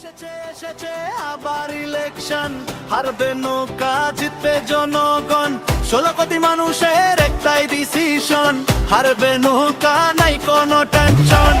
এসেছে এসেছে আবার ইলেকশন হারবে নৌকা, জিতবে জনগণ। ষোলো কোটি মানুষের একটাই ডিসিশন হারবে নৌকা, নাই কোনো টেনশন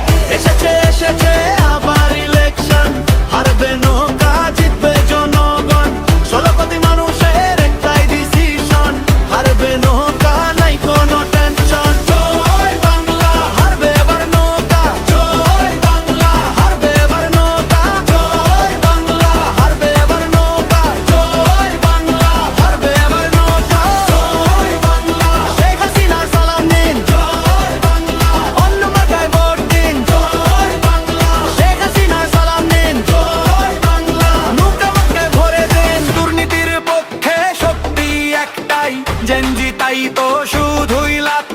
জেনজি তাই তো শুধুই লাথাই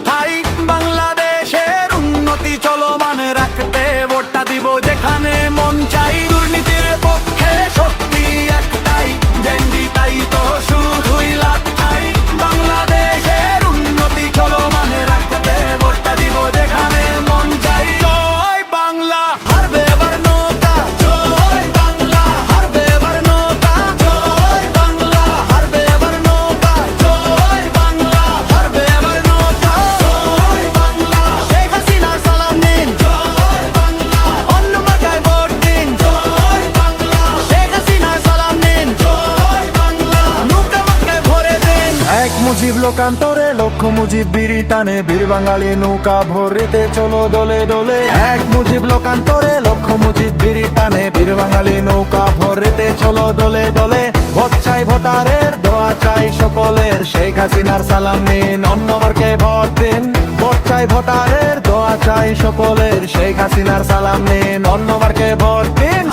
মুজিব লোকান্তরে, লক্ষ মুজিব বিড়ি টানে, বীর বাঙালি নৌকা ভরিতে চলো দলে দলে। এক মুজিব লোকান্তরে, লক্ষ মুজিব বিড়ি টানে, বীর বাঙালি নৌকা ভরিতে চলো দলে দলে। ভোট চাই ভোটারের, দোয়া চাই সকলের, শেখ হাসিনার সালাম নিন, অন্যবারকে ভোট দিন। ভোট চাই ভোটারের, দোয়া চাই সকলের, শেখ হাসিনার সালাম নিন, অন্যবারকে ভোট দিন।